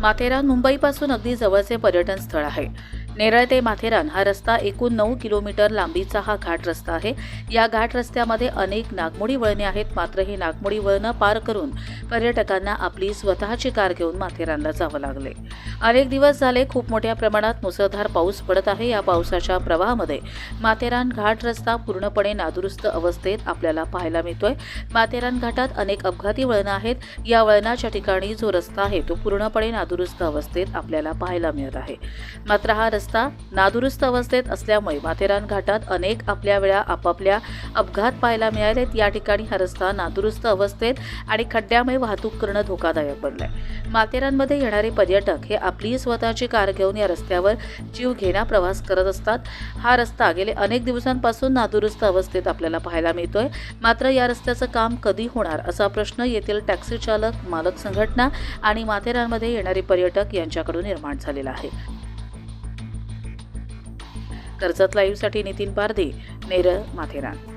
माथेरान मुंबईपासून अगदी जवळचे पर्यटन स्थळ आहे. नेरळ ते माथेरान हा रस्ता एकूण नऊ किलोमीटर लांबीचा हा घाट रस्ता आहे. या घाट रस्त्यामध्ये अनेक नागमोडी वळणे आहेत. मात्र ही नागमोडी वळणं पार करून पर्यटकांना आपली स्वतःची कार घेऊन माथेरानला जावं लागले. अनेक दिवस झाले खूप मोठ्या प्रमाणात मुसळधार पाऊस पडत आहे. या पावसाच्या प्रवाहामध्ये माथेरान घाट रस्ता पूर्णपणे नादुरुस्त अवस्थेत आपल्याला पाहायला मिळतोय. माथेरान घाटात अनेक अपघाती वळणं आहेत. या वळणाच्या ठिकाणी जो रस्ता आहे तो पूर्णपणे नादुरुस्त अवस्थेत आपल्याला पाहायला मिळत आहे. मात्र हा रस्ता नादुरुस्त अवस्थेत असल्यामुळे माथेरान घाटात अनेक आपल्या वेळा आपापल्या अपघात पाहायला मिळालेत या ठिकाणी हा रस्ता नादुरुस्त अवस्थेत आणि खड्ड्यामुळे वाहतूक करणं धोकादायक बनलंय. माथेरानमध्ये येणारे पर्यटक हे आपली स्वतःची कार घेऊन या रस्त्यावर जीव घेणा प्रवास करत असतात. हा रस्ता गेले अनेक दिवसांपासून नादुरुस्त अवस्थेत आपल्याला पाहायला मिळतोय. मात्र या रस्त्याचं काम कधी होणार असा प्रश्न येथील टॅक्सी चालक मालक संघटना आणि माथेरानमध्ये येणारे पर्यटक यांच्याकडून निर्माण झालेला आहे. कर्जत लाईव्हसाठी नितीन पारधी नेरळ माथेरान.